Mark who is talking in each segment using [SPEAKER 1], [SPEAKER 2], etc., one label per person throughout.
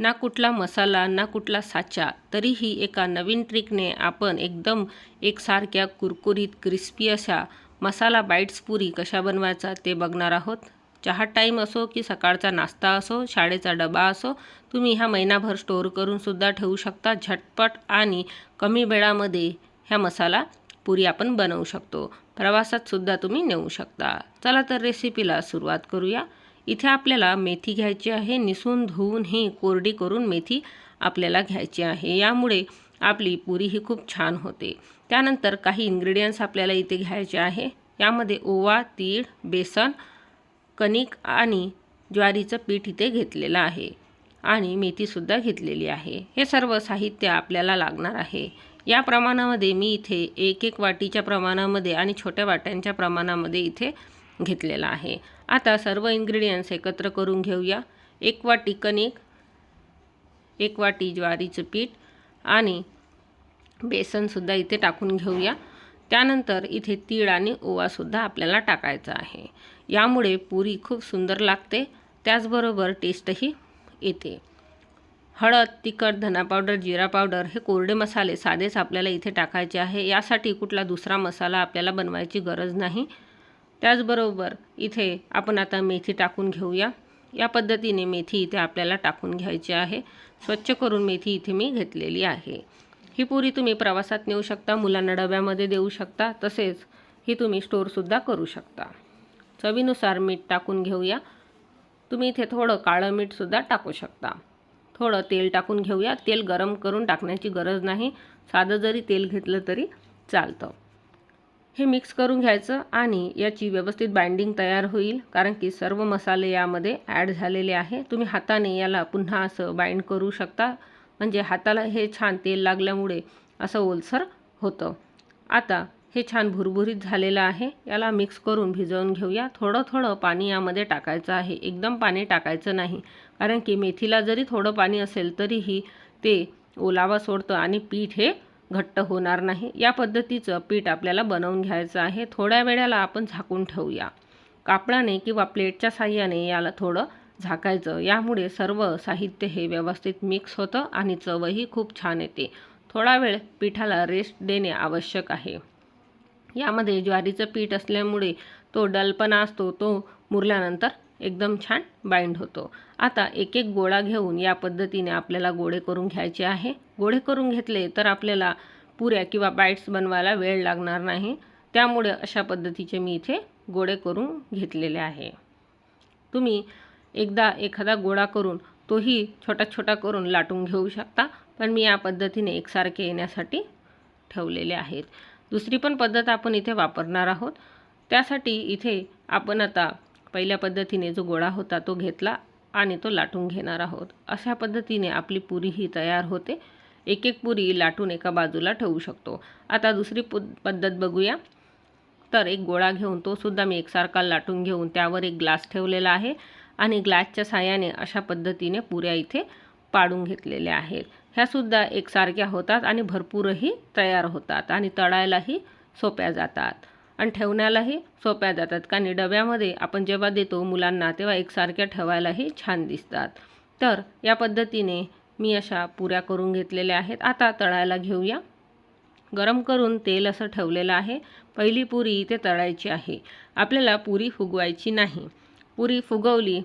[SPEAKER 1] ना कुठला मसाला ना कुठला साचा तरीही एका नवीन ट्रिकने आपण एकदम एकसारख्या कुरकुरीत क्रिस्पी अशा मसाला बाईट्स पुरी कशा बनवायचा ते बघणार आहोत. चहा टाईम असो की सकाळचा नाश्ता असो शाळेचा डबा असो तुम्ही ह्या महिनाभर स्टोअर करूनसुद्धा ठेवू शकता. झटपट आणि कमी वेळामध्ये ह्या मसाला पुरी आपण बनवू शकतो. प्रवासातसुद्धा तुम्ही नेऊ शकता. चला तर रेसिपीला सुरुवात करूया. इथे आपल्याला मेथी घ्यायची आहे. निसून धुवून ही कोरडी करून मेथी आपल्याला घ्यायची आहे. यामुळे आपली पुरी ही खूप छान होते. त्यानंतर काही इन्ग्रेडियंट्स आपल्याला इथे घ्यायचे आहे. यामध्ये ओवा तीळ बेसन कणिक आणि ज्वारीचं पीठ इथे घेतलेलं आहे आणि मेथीसुद्धा घेतलेली आहे. हे सर्व साहित्य आपल्याला लागणार आहे. या प्रमाणामध्ये मी इथे एक एक वाटीच्या प्रमाणामध्ये आणि छोट्या वाट्यांच्या प्रमाणामध्ये इथे घेतलेला आहे. आता सर्व इन्ग्रेडियंट्स एकत्र करून घेऊया. एक वाटी कणिक एक वाटी ज्वारीचं पीठ आणि बेसनसुद्धा इथे टाकून घेऊया. त्यानंतर इथे तीळ आणि ओवासुद्धा आपल्याला टाकायचा आहे. यामुळे पुरी खूप सुंदर लागते. त्याचबरोबर टेस्टही येते. हळद तिखट धना पावडर जिरा पावडर हे कोरडे मसाले साधेच आपल्याला इथे टाकायचे आहे. यासाठी कुठला दुसरा मसाला आपल्याला बनवायची गरज नाही. त्याचबरोबर इथे आपण आता मेथी टाकून घेऊया. या पद्धतीने मेथी इथे आपल्याला टाकून घ्यायची आहे. स्वच्छ करून मेथी इथे मी घेतलेली आहे. ही पुरी तुम्ही प्रवासात नेऊ शकता मुलांना डब्यामध्ये देऊ शकता तसेच ही तुम्ही स्टोअरसुद्धा करू शकता. चवीनुसार मीठ टाकून घेऊया. तुम्ही इथे थोडं काळं मीठसुद्धा टाकू शकता. थोडं तेल टाकून घेऊया. तेल गरम करून टाकण्याची गरज नाही. साधं जरी तेल घेतलं तरी चालतं. हे मिक्स करून घ्यायचं आणि याची व्यवस्थित बाइंडिंग तयार होईल. कारण की सर्व मसाले यामध्ये ॲड झालेले आहे. तुम्ही हाताने याला पुन्हा असं बाइंड करू शकता. म्हणजे हाताला हे छान तेल लागल्यामुळे असं ओलसर होतं. आता हे छान भुरभुरीत झालेलं आहे. याला मिक्स करून भिजवून घेऊया. थोडं थोडं पाणी यामध्ये टाकायचं आहे. एकदम पाणी टाकायचं नाही. कारण की मेथीला जरी थोडं पाणी असेल तरीही ते ओलावा सोडतं आणि पीठ हे घट्ट होणार नाही. या पद्धतीचं पीठ आपल्याला बनवून घ्यायचं आहे. थोड्या वेळाला आपण झाकून ठेवूया. कापडाने किंवा प्लेटच्या साह्याने याला थोडं झाकायचं. यामुळे सर्व साहित्य हे व्यवस्थित मिक्स होतं आणि चवही खूप छान येते. थोडा वेळ पिठाला रेस्ट देणे आवश्यक आहे. यामध्ये ज्वारीचं पीठ असल्यामुळे तो डलपणा असतो. तो मुरल्यानंतर एकदम छान बाइंड होतो. आता एक एक गोळा घेऊन या पद्धतीने आपल्याला गोळे करून घ्यायचे आहे. गोळे करून घेतले तर आपल्याला पुऱ्या किंवा बाईट्स बनवायला वेळ लागणार नाही. त्यामुळे अशा पद्धतीचे मी इथे गोळे करून घेतलेले आहे. तुम्ही एकदा एखादा गोळा करून तोही छोटा छोटा करून लाटून घेऊ शकता पण मी या पद्धतीने एकसारखे येण्यासाठी ठेवलेले आहेत. दुसरी पण पद्धत आपण इथे वापरणार आहोत. त्यासाठी इथे आपण आता पहिल्या पद्धतीने जो गोळा होता तो घेतला आणि तो लाटून घेणार आहोत. अशा पद्धतीने आपली पुरी ही तयार होते. एक एक पुरी लाटून एका बाजूला ठेवू शकतो. आता दुसरी पद्धत बघूया. तर एक गोळा घेऊन तो सुद्धा मी एकसारखा लाटून घेऊन त्यावर एक ग्लास ठेवलेला आहे आणि ग्लासच्या साह्याने अशा पद्धतीने पुऱ्या इथे पाडून घेतलेल्या आहेत. ह्यासुद्धा एकसारख्या होतात आणि भरपूरही तयार होतात आणि तळायलाही सोप्या जातात. आणि ठेवण्यालाही सोप्या जातात. कारण डब्यामध्ये आपण जेव्हा देतो मुलांना तेव्हा एकसारख्या ठेवायलाही छान दिसतात. तर या पद्धतीने मी अशा पुऱ्या करून घेतलेल्या आहेत. आता तळायला घेऊया. गरम करून तेल असं ठेवलेलं आहे. पहिली पुरी इथे तळायची आहे. आपल्याला पुरी फुगवायची नाही. पुरी फुगवली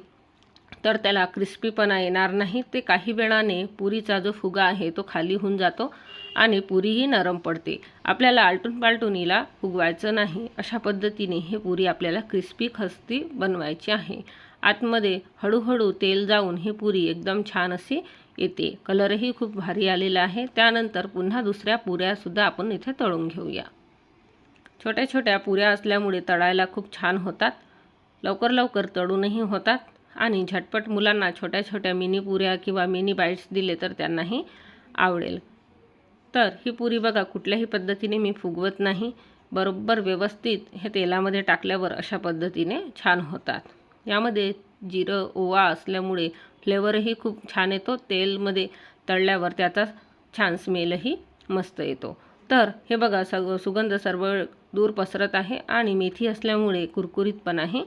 [SPEAKER 1] तर त्याला क्रिस्पीपणा येणार नाही. ते काही वेळाने पुरीचा जो फुगा आहे तो खाली होऊन जातो. आणि पुरीही नरम पडते. आपल्याला आलटून पालटून हिला फुगवायचं नाही. अशा पद्धतीने हे पुरी आपल्याला क्रिस्पी खस्ती बनवायची आहे. आतमध्ये हळूहळू तेल जाऊन ही पुरी एकदम छान अशी येते. कलरही खूप भारी आलेला आहे. त्यानंतर पुन्हा दुसऱ्या पुऱ्यासुद्धा आपण इथे तळून घेऊया. छोट्या छोट्या पुऱ्या असल्यामुळे तळायला खूप छान होतात. लवकर लवकर तळूनही होतात. आणि झटपट मुलांना छोट्या छोट्या मिनी पुऱ्या किंवा मिनी बाईट्स दिले तर त्यांनाही आवडेल. तर ही पुरी बघा कुठल्याही पद्धतीने मी फुगवत नाही. बरोबर व्यवस्थित हे तेलामध्ये टाकल्यावर अशा पद्धतीने छान होतात. यामध्ये जिरं ओवा असल्यामुळे फ्लेवरही खूप छान येतो. तेलमध्ये तळल्यावर त्याचा छान स्मेलही मस्त येतो. तर हे बघा सग सुगंध सर्व दूर पसरत आहे आणि मेथी असल्यामुळे कुरकुरीतपणाही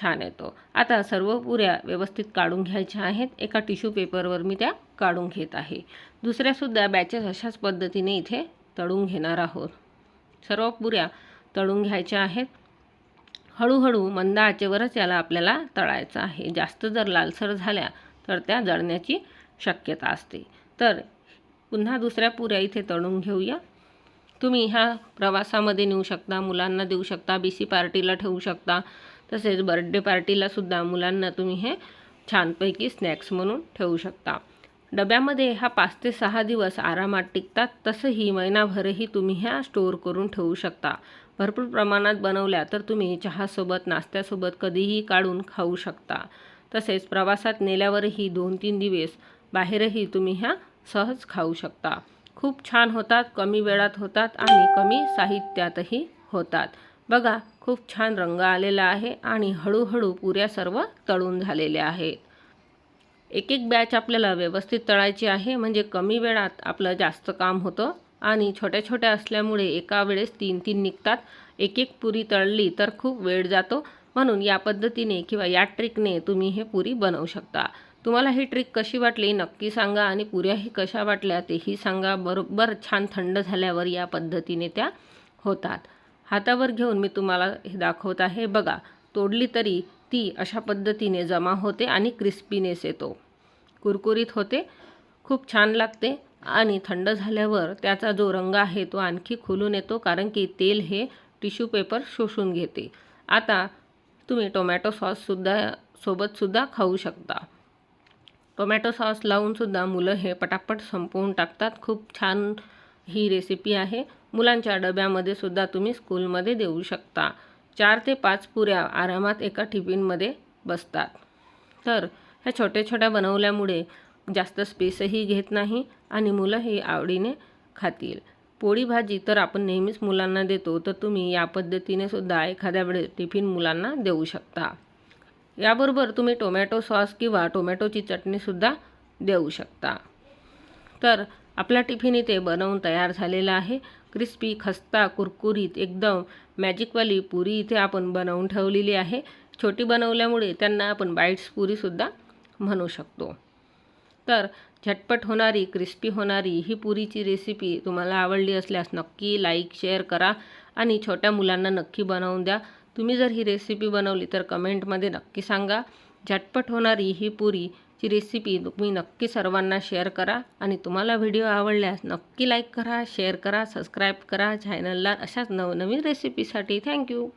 [SPEAKER 1] छान येतो. आता सर्व पुऱ्या व्यवस्थित काढून घ्यायच्या आहेत. एका टिश्यू पेपरवर मी त्या काढून घेत आहे. दुसऱ्यासुद्धा बॅचेस अशाच पद्धतीने इथे तळून घेणार आहोत. सर्व पुऱ्या तळून घ्यायच्या आहेत. हळूहळू मंद आचेवरच याला आपल्याला तळायचं आहे. जास्त जर लालसर झाल्या तर त्या जळण्याची शक्यता असते. तर पुन्हा दुसऱ्या पुऱ्या इथे तळून घेऊया. तुम्ही ह्या प्रवासामध्ये नेऊ शकता मुलांना देऊ शकता बी सी पार्टीला ठेवू शकता तसेच बर्थडे पार्टीलासुद्धा मुलांना तुम्ही हे छानपैकी स्नॅक्स म्हणून ठेवू शकता. डब्यामध्ये हा पाच ते सहा दिवस आरामात टिकतात तसंही महिनाभरही तुम्ही ह्या स्टोअर करून ठेवू शकता. भरपूर प्रमाणात बनवल्या तर तुम्ही चहासोबत नाश्त्यासोबत कधीही काढून खाऊ शकता. तसेच प्रवासात नेल्यावरही दोन तीन दिवस बाहेरही तुम्ही ह्या सहज खाऊ शकता. खूप छान होतात कमी वेळात होतात आणि कमी साहित्यातही होतात. बघा खूप छान रंग आलेला आहे आणि हळूहळू पुऱ्या सर्व तळून झालेल्या आहेत. एक एक बॅच आपल्याला व्यवस्थित तळायची आहे म्हणजे कमी वेळात आपलं जास्त काम होतं आणि छोट्या छोट्या असल्यामुळे एका वेळेस तीन तीन निघतात. एक एक पुरी तळली तर खूप वेळ जातो. म्हणून या पद्धतीने किंवा या ट्रिकने तुम्ही हे पुरी बनवू शकता. तुम्हाला ही ट्रिक कशी वाटली नक्की सांगा आणि पुऱ्याही कशा वाटल्या तेही सांगा. बरोबर छान थंड झाल्यावर या पद्धतीने त्या होतात. हातावर घेऊन मी तुम्हाला हे दाखवत आहे. बघा तोडली तरी ती अशा पद्धतीने जमा होते आणि क्रिस्पीनेस येतो. कुरकुरीत होते खूप छान लागते आणि थंड झाल्यावर त्याचा जो रंग आहे तो आणखी खुलून येतो कारण की तेल हे टिश्यू पेपर शोषून घेते. आता तुम्ही टोमॅटो सॉससुद्धा सोबतसुद्धा खाऊ शकता. टोमॅटो सॉस लावूनसुद्धा मुलं हे पटापट संपवून टाकतात. खूप छान ही रेसिपी आहे. मुलांच्या डब्यामध्ये सुद्धा तुम्ही स्कूलमध्ये देऊ शकता. चार ते पाच पुऱ्या आरामात एका टिफिनमध्ये बसतात. तर ह्या छोट्या छोट्या बनवल्यामुळे जास्त स्पेसही घेत नाही आणि मुलंही आवडीने खातील. पोळी भाजी तर आपण नेहमीच मुलांना देतो तर तुम्ही या पद्धतीने सुद्धा एखाद्या वेळेस टिफिन मुलांना देऊ शकता. याबरोबर तुम्ही टोमॅटो सॉस किंवा टोमॅटोची चटणीसुद्धा देऊ शकता. तर आपला टिफिन इथे बनवून तयार झालेला आहे. क्रिस्पी खस्ता कुरकुरीत एकदम मॅजिकवाली पुरी इथे आपण बनवून ठेवलेली आहे. छोटी बनवल्यामुळे त्यांना आपण बाईट्स पुरीसुद्धा म्हणू शकतो. तर झटपट होणारी क्रिस्पी होणारी ही पुरीची रेसिपी तुम्हाला आवडली असल्यास नक्की लाईक शेअर करा आणि छोट्या मुलांना नक्की बनवून द्या. तुम्ही जर ही रेसिपी बनवली तर कमेंटमध्ये नक्की सांगा. झटपट होणारी ही पुरी ची रेसिपी तुम्ही नक्की सर्वांना शेअर करा. आणि तुम्हाला व्हिडिओ आवडल्यास नक्की लाईक करा शेअर करा सबस्क्राईब करा. चॅनलला अशाच नवनवीन रेसिपीसाठी थँक्यू